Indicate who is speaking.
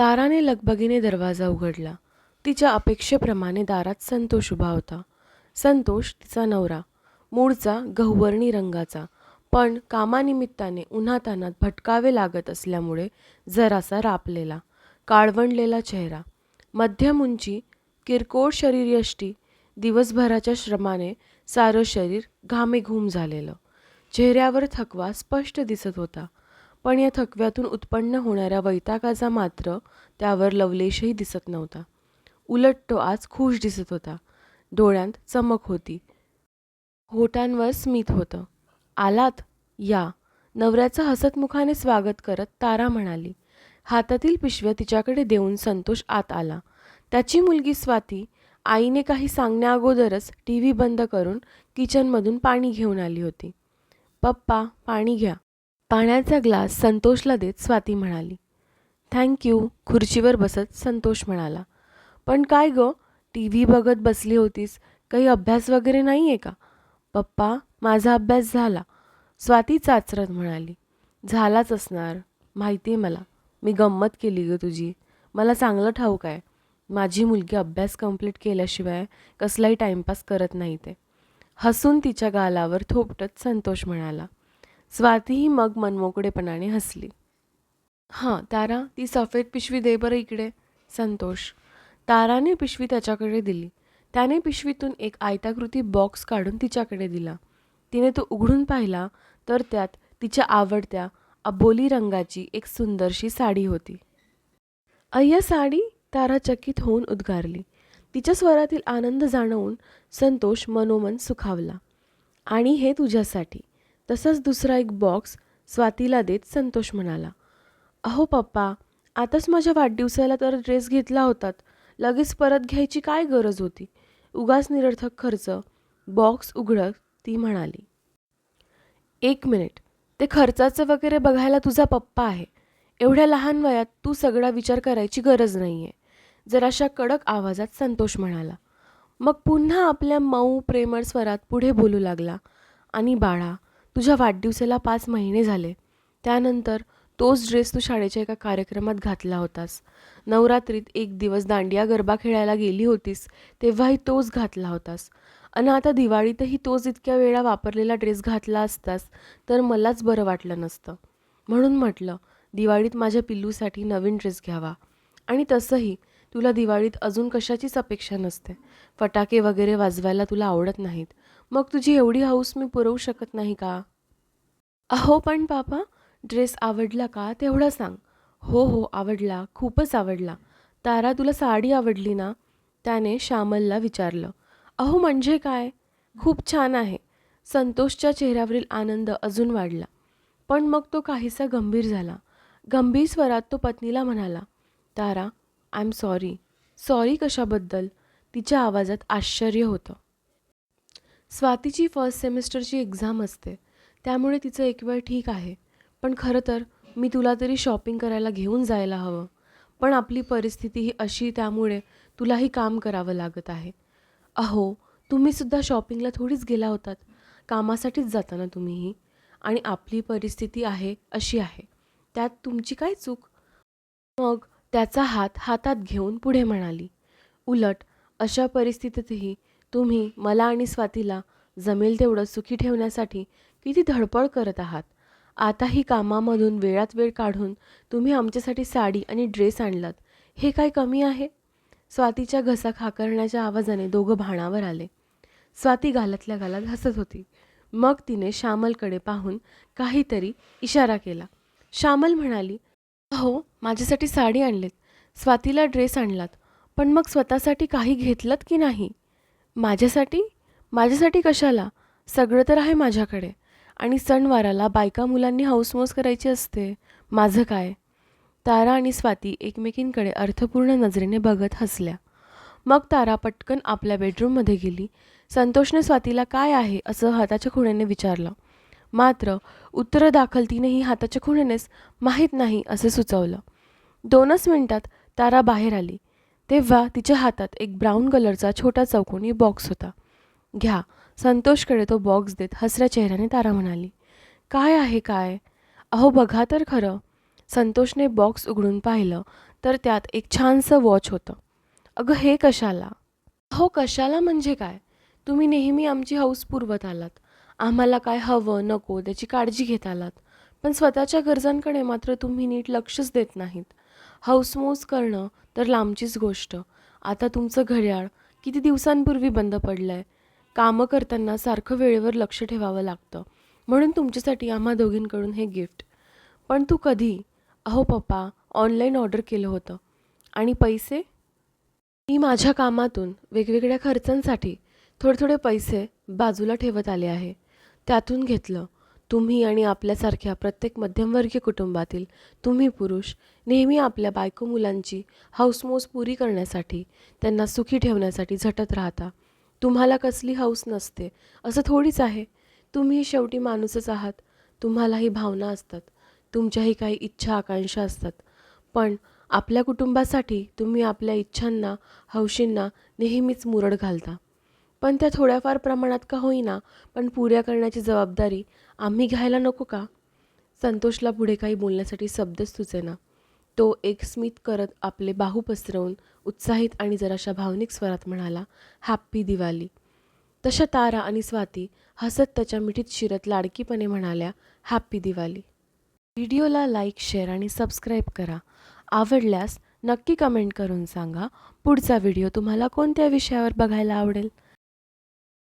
Speaker 1: ताराने लगबगीने दरवाजा उघडला. तिच्या अपेक्षेप्रमाणे दारात संतोष उभा होता. संतोष तिचा नवरा मूळचा गहुवर्णी रंगाचा. पण कामानिमित्ताने उन्हातानात भटकावे लागत असल्यामुळे जरासा रापलेला काळवंडलेला चेहरा. मध्यम उंची किरकोळ शरीरयष्टी दिवसभराच्या श्रमाने सारं शरीर घामेघूम झालेलं. चेहऱ्यावर थकवा स्पष्ट दिसत होता. पण या थकव्यातून उत्पन्न होणाऱ्या वैतागाचा मात्र त्यावर लवलेशही दिसत नव्हता. उलट तो आज खुश दिसत होता. डोळ्यांत चमक होती. होटांवर स्मित होतं. आलात? या. नवऱ्याचं हसतमुखाने स्वागत करत तारा म्हणाली. हातातील पिशव्या तिच्याकडे देऊन संतोष आत आला. त्याची मुलगी स्वाती आईने काही सांगण्याअगोदरच टी व्ही बंद करून किचनमधून पाणी घेऊन आली होती. पप्पा पाणी घ्या. पाण्याचा ग्लास संतोषला देत स्वाती म्हणाली थँक्यू खुर्चीवर बसत संतोष म्हणाला. पण काय गं टी व्ही बघत बसली होतीस काही अभ्यास वगैरे नाही आहे का? पप्पा माझा अभ्यास झाला. स्वाती चाचरत म्हणाली झालाच असणार माहिती आहे मला. मी गंमत केली ग तुझी. मला चांगलं ठाऊक आहे. माझी मुलगी अभ्यास कंप्लीट केल्याशिवाय कसलाही टाईमपास करत नाही ते. हसून तिच्या गालावर थोपटत संतोष म्हणाला स्वातीही मग मनमोकळेपणाने हसली. हां तारा ती सफेद पिशवी दे बरं इकडे. संतोष. ताराने पिशवी त्याच्याकडे दिली. त्याने पिशवीतून एक आयताकृती बॉक्स काढून तिच्याकडे दिला. तिने तो उघडून पाहिला तर त्यात तिच्या आवडत्या अबोली रंगाची एक सुंदरशी साडी होती. अय्या साडी? तारा चकित होऊन उद्गारली. तिच्या स्वरातील आनंद जाणवून संतोष मनोमन सुखावला. आणि हे तुझ्यासाठी. तसंच दुसरा एक बॉक्स स्वातीला देत संतोष म्हणाला अहो पप्पा आताच माझ्या वाढदिवसाला तर ड्रेस घेतला होतात. लगेच परत घ्यायची काय गरज होती? उगाच निरर्थक खर्च. बॉक्स उघडत ती म्हणाली एक मिनिट ते खर्चाचं वगैरे बघायला तुझा पप्पा आहे. एवढ्या लहान वयात तू सगळा विचार करायची गरज नाही आहे जराशा कडक आवाजात संतोष म्हणाला मग पुन्हा आपल्या मऊ प्रेमळ स्वरात पुढे बोलू लागला. आणि बाळा तुझ्या वाढदिवसाला पाच महिने झाले. त्यानंतर तोच ड्रेस तू शाळेच्या एका कार्यक्रमात घातला होतास. नवरात्रीत एक दिवस दांडिया गरबा खेळायला गेली होतीस तेव्हाही तोच घातला होतास. आणि आता दिवाळीतही तोच इतक्या वेळा वापरलेला ड्रेस घातला असतास तर मलाच बरं वाटलं नसतं. म्हणून म्हटलं दिवाळीत माझ्या पिल्लूसाठी नवीन ड्रेस घ्यावा. आणि तसंही तुला दिवाळीत अजून कशाचीच अपेक्षा नसते. फटाके वगैरे वाजवायला तुला आवडत नाहीत. मग तुझी एवढी हौस मी पुरवू शकत नाही का? अहो पण पापा ड्रेस आवडला का तेवढा सांग. हो हो आवडला खूपच आवडला. तारा तुला साडी आवडली ना? त्याने श्यामलला विचारलं. अहो म्हणजे काय? खूप छान आहे. संतोषच्या चेहऱ्यावरील आनंद अजून वाढला. पण मग तो काहीसा गंभीर झाला. गंभीर स्वरात तो पत्नीला म्हणाला Tara I am sorry sorry कशाबद्दल? तिच्या आवाजात आश्चर्य होतं. स्वातीची फर्स्ट सेमिस्टरची एक्झाम असते. त्यामुळे तिचं एक वेळ ठीक आहे. पण खरं तर मी तुला तरी शॉपिंग करायला घेऊन जायला हवं. पण आपली परिस्थिती ही अशी त्यामुळे तुलाही काम करावं लागत आहे. अहो तुम्हीसुद्धा शॉपिंगला थोडीच गेला होतात. कामासाठीच जाता ना तुम्हीही. आणि आपली परिस्थिती आहे अशी आहे. त्यात तुमची काय चूक? मग त्याचा हात हातात घेऊन पुढे म्हणाली. उलट अशा परिस्थितीतही तुम्ही मला आणि स्वातीला जमेल तेवढं सुखी ठेवण्यासाठी किती धडपड करत आहात. आता ही कामामधून वेळात वेळ काढून तुम्ही आमच्यासाठी साडी आणि ड्रेस आणलात. हे काय कमी आहे? स्वातीच्या घसा खाकरण्याच्या आवाजाने दोघं भाणावर आले. स्वाती गालातल्या गालात हसत होती. मग तिने श्यामलकडे पाहून काहीतरी इशारा केला. श्यामल म्हणाली हो माझ्यासाठी साडी आणलीत. स्वातीला ड्रेस आणलात. पण मग स्वतःसाठी काही घेतलत की नाही? माझ्यासाठी? माझ्यासाठी कशाला? सगळं तर आहे माझ्याकडे. आणि सणवाराला बायका मुलांनी हौसमौस करायची असते. माझं काय? तारा आणि स्वाती एकमेकींकडे अर्थपूर्ण नजरेने बघत हसल्या. मग तारा पटकन आपल्या बेडरूममध्ये गेली. संतोषने स्वातीला काय आहे असं हाताच्या खुण्याने विचारलं. मात्र उत्तर दाखल तिनेही हाताच्या खुण्यानेच माहीत नाही असं सुचवलं. दोनच मिनिटात तारा बाहेर आली. तेव्हा तिच्या हातात एक ब्राऊन कलरचा छोटा चौकोनी बॉक्स होता. घ्या. संतोषकडे तो बॉक्स देत हसऱ्या चेहऱ्याने तारा म्हणाली. काय आहे काय? अहो बघा तर खरं. संतोषने बॉक्स उघडून पाहिलं तर त्यात एक छानसं वॉच होतं. अगं हे कशाला? अहो कशाला म्हणजे काय? तुम्ही नेहमी आमची हौस पुरवत आलात. आम्हाला काय हवं नको त्याची काळजी घेत आलात. पण स्वतःच्या गरजांकडे मात्र तुम्ही नीट लक्षच देत नाहीत. हौसमौस करणं तर लांबचीच गोष्ट. आता तुमचं घड्याळ किती दिवसांपूर्वी बंद पडलं आहे कामं करताना सारखं वेळेवर लक्ष ठेवावं लागतं. म्हणून तुमच्यासाठी आम्हा दोघींकडून हे गिफ्ट. पण तू कधी? अहो पप्पा ऑनलाईन ऑर्डर केलं होतं. आणि पैसे? मी माझ्या कामातून वेगवेगळ्या खर्चांसाठी थोडे थोडे पैसे बाजूला ठेवत आले आहे. त्यातून घेतलं. तुम्ही आणि आपल्यासारख्या प्रत्येक मध्यमवर्गीय कुटुंबातील तुम्ही पुरुष नेहमी आपल्या बायको मुलांची हौसमौस पुरी करण्यासाठी त्यांना सुखी ठेवण्यासाठी झटत राहता. तुम्हाला कसली हौस नसते असं थोडीच आहे. तुम्ही शेवटी माणूसच आहात तुम्हालाही भावना असतात तुमच्याही काही इच्छा आकांक्षा असतात. पण आपल्या कुटुंबासाठी तुम्ही आपल्या इच्छांना हौशींना नेहमीच मुरड घालता. पण त्या थोड्याफार प्रमाणात का होईना पण पुऱ्या करण्याची जबाबदारी आम्ही घ्यायला नको का? संतोषला पुढे काही बोलण्यासाठी शब्दच सुचेना. तो एक स्मित करत आपले बाहू पसरवून उत्साहित आणि जराशा भावनिक स्वरात म्हणाला हॅप्पी दिवाळी. तशा तारा आणि स्वाती हसत त्याच्या मिठीत शिरत लाडकीपणे म्हणाल्या हॅप्पी दिवाळी. व्हिडिओला लाईक शेअर आणि सबस्क्राईब करा. आवडल्यास नक्की कमेंट करून सांगा पुढचा व्हिडिओ तुम्हाला कोणत्या विषयावर बघायला आवडेल?